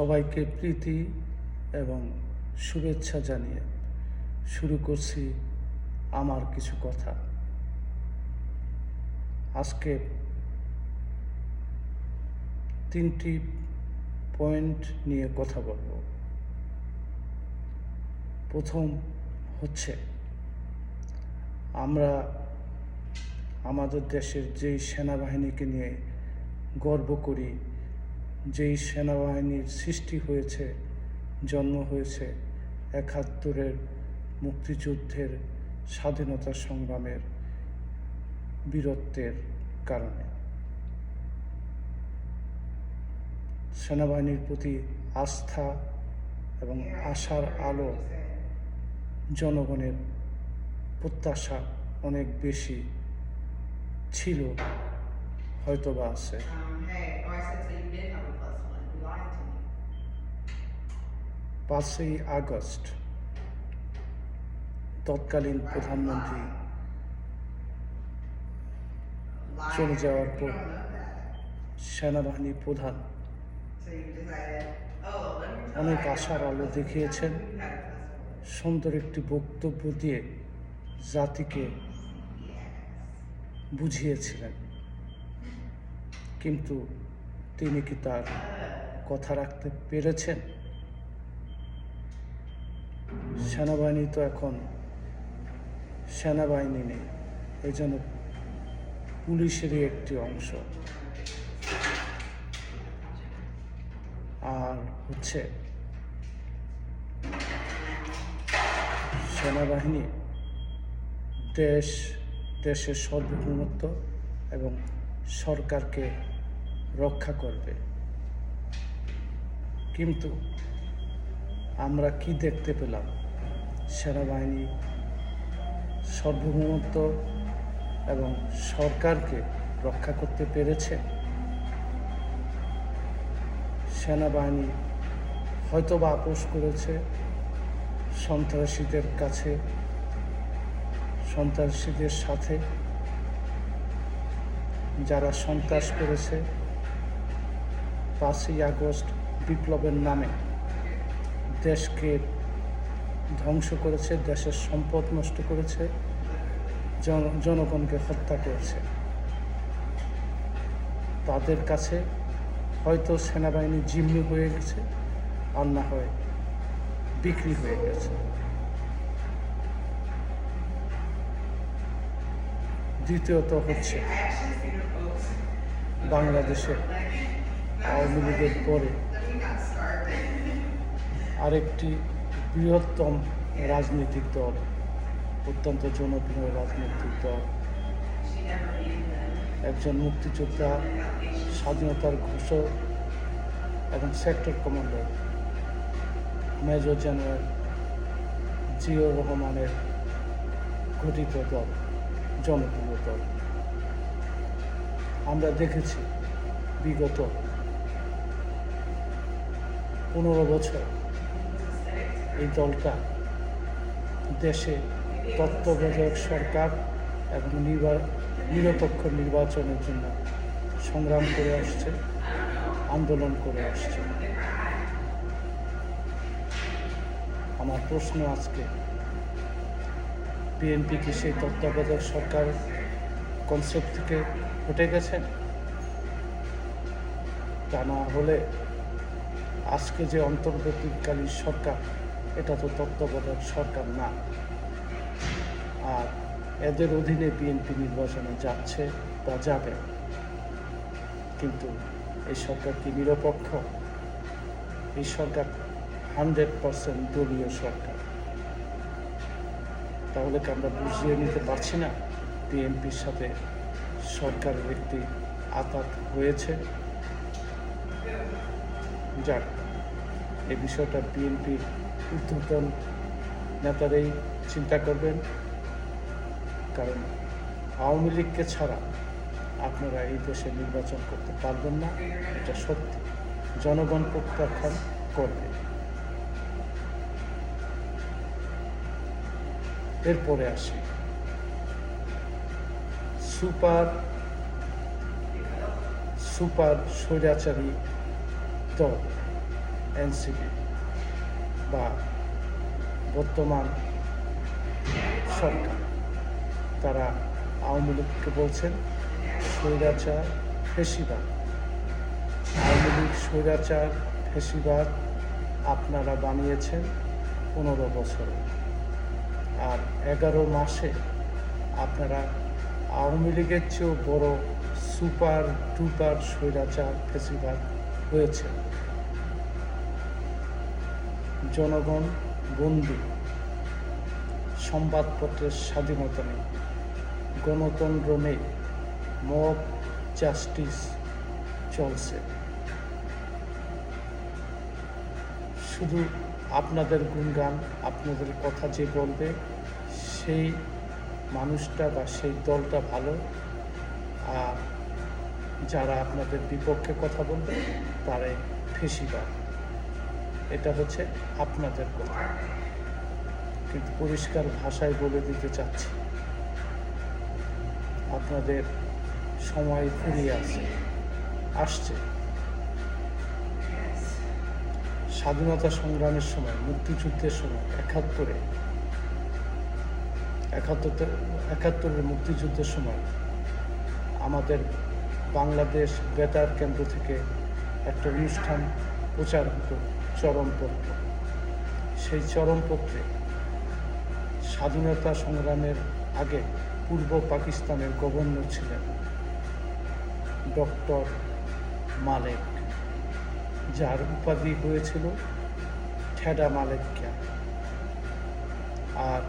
সবাইকে প্রীতি এবং শুভেচ্ছা জানিয়ে শুরু করছি আমার কিছু কথা। আজকে তিনটি পয়েন্ট নিয়ে কথা বলব। প্রথম হচ্ছে, আমরা আমাদের দেশের যেই সেনাবাহিনীকে নিয়ে গর্ব করি যেই সেনাবাহিনীর সৃষ্টি হয়েছে, জন্ম হয়েছে একাত্তরের মুক্তিযুদ্ধের স্বাধীনতা সংগ্রামের বীরত্বের কারণে। সেনাবাহিনীর প্রতি আস্থা এবং আশার আলো জনগণের প্রত্যাশা অনেক বেশি ছিল, হয়তোবা আছে। পাঁচই আগস্ট তৎকালীন প্রধানমন্ত্রী চলে যাওয়ার পর. সেনাবাহিনী প্রধান অনেক আশার আলো দেখিয়েছেন. সুন্দর একটি বক্তব্য দিয়ে জাতিকে বুঝিয়েছিলেন কিন্তু তিনি কি তার কথা রাখতে পেরেছেন সেনাবাহিনী তো এখন সেনাবাহিনী নেই, এই জন্য পুলিশেরই একটি অংশ। আর হচ্ছে সেনাবাহিনী দেশ, দেশের সার্বভৌমত্ব এবং সরকারকে রক্ষা করবে। কিন্তু আমরা কি দেখতে পেলাম? সেনাবাহিনী সার্বভৌমত্ব এবং সরকারকে রক্ষা করতে পেরেছে। সেনাবাহিনী হয়তো বা আপোষ করেছে সন্ত্রাসীদের কাছে, সন্ত্রাসীদের সাথে। যারা সন্ত্রাস করেছে পাঁচই আগস্ট বিপ্লবের নামে দেশকে ধ্বংস করেছে, দেশের সম্পদ নষ্ট করেছে, জন- জনগণকে হত্যা করেছে। তাদের কাছে হয়তো সেনাবাহিনী জিম্মি হয়ে গেছে, আর না হয় বিক্রি হয়ে গেছে। দ্বিতীয়ত হচ্ছে বাংলাদেশে আওয়ামী লীগের পরে আরেকটি বৃহত্তম রাজনৈতিক দল, অত্যন্ত জনপ্রিয় রাজনৈতিক দল। একজন মুক্তিযোদ্ধা, স্বাধীনতার ঘোষক এবং sector commander major general Ziaur রহমানের গঠিত দল, জনপ্রিয় দল। আমরা দেখেছি বিগত পনেরো বছর এই দলটা দেশে তত্ত্বাবধায়ক সরকার এবং নিরপেক্ষ নির্বাচনের জন্য সংগ্রাম করে আসছে, আন্দোলন করে আসছে। আমার প্রশ্ন আজকে, বিএনপি কি সেই তত্ত্বাবধায়ক সরকার কনসেপ্ট থেকে উঠে গেছেন তা না হলে আজকে যে অন্তর্বর্তীকালীন সরকার এটা তো তত্ত্বাবধায়ক সরকার না। আর এদের অধীনে বিএনপি নির্বাচনে যাচ্ছে বা যাবে। কিন্তু এই সরকার কি নিরপেক্ষ? এই সরকার হান্ড্রেড পার্সেন্ট দলীয় সরকার। তাহলে কি আমরা বুঝিয়ে নিতে পারছি না বিএনপির সাথে সরকারের একটি আঘাত হয়েছে? যাক, এই বিষয়টা বিএনপির ঊর্ধ্বতন নেতারাই চিন্তা করবেন। কারণ আওয়ামী লীগকে ছাড়া আপনারা এই দেশে নির্বাচন করতে পারবেন না, এটা সত্যি। জনগণ প্রত্যাখ্যান করবে। এরপরে আসি। সুপার সুপার স্বৈরাচারী দল, এনসিপি। বা বর্তমান সরকার, তারা আওয়ামী লীগকে বলছেন স্বৈরাচার ফেসিবাদ। আওয়ামী লীগ স্বৈরাচার ফেসিবাদ আপনারা বানিয়েছেন পনেরো বছরে। আর এগারো মাসে আপনারা আওয়ামী লীগের চেয়েও বড় সুপার টুপার স্বৈরাচার ফেসিবাদ হয়েছে। জনগণ বন্ধু সংবাদপত্রের স্বাধীনতা নেই। গণতন্ত্র নেই। মব জাস্টিস চলছে। শুধু আপনাদের গুণগান, আপনাদের কথা যে বলবে, সেই মানুষটা বা সেই দলটা ভালো। আর যারা আপনাদের বিপক্ষে কথা বলবে, তারাই ফেসিবাদ। এটা হচ্ছে আপনাদের কথা। কিন্তু পরিষ্কার ভাষায় বলে দিতে চাচ্ছি, আপনাদের সময় ফুরিয়ে আছে, আসছে। স্বাধীনতা সংগ্রামের সময়, মুক্তিযুদ্ধের সময়, একাত্তরে একাত্তর একাত্তরের মুক্তিযুদ্ধের সময় আমাদের বাংলাদেশ বেতার কেন্দ্র থেকে একটা অনুষ্ঠান প্রচার হতো। চরমপত্র সেই চরমপত্রে স্বাধীনতা সংগ্রামের আগে পূর্ব পাকিস্তানের গভর্নর ছিলেন ডক্টর মালেক, যার উপাধি হয়েছিল ঠেডা মালেকিয়া আর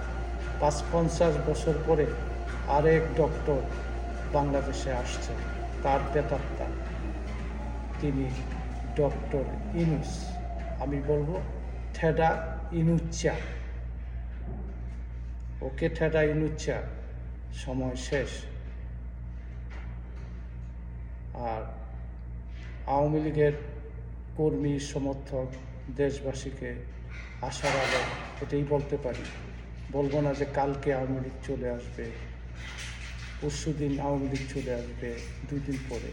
পাঁচ পঞ্চাশ বছর পরে আরেক ডক্টর বাংলাদেশে আসছেন, তার বেতারটা তিনি ডক্টর ইনুস। আমি বলব ঠেডা ইনুচ্চা ওকে ঠেডা ইনুচ্চা সময় শেষ। আর আওয়ামী লীগের কর্মী, সমর্থক, দেশবাসীকে আশার আলো, এটাই বলতে পারি। বলব না যে কালকে আওয়ামী লীগ চলে আসবে পরশু দিন আওয়ামী লীগ চলে আসবে দুই দিন পরে।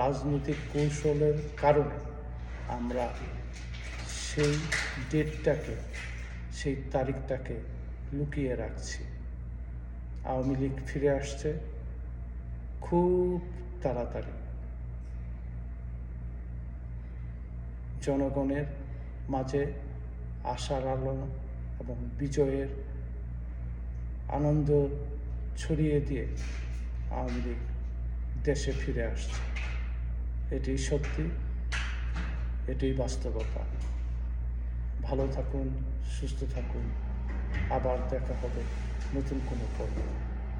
রাজনৈতিক কৌশলের কারণে আমরা সেই ডেটটাকে, সেই তারিখটাকে লুকিয়ে রাখছি। আওয়ামী লীগ ফিরে আসছে খুব তাড়াতাড়ি। জনগণের মাঝে আশার আলো এবং বিজয়ের আনন্দ ছড়িয়ে দিয়ে আওয়ামী লীগ দেশে ফিরে আসছে। এটি সত্যি, এটাই বাস্তবতা। ভালো থাকুন সুস্থ থাকুন। আবার দেখা হবে নতুন কোনো পর্ব।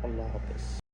আল্লাহ হাফেজ।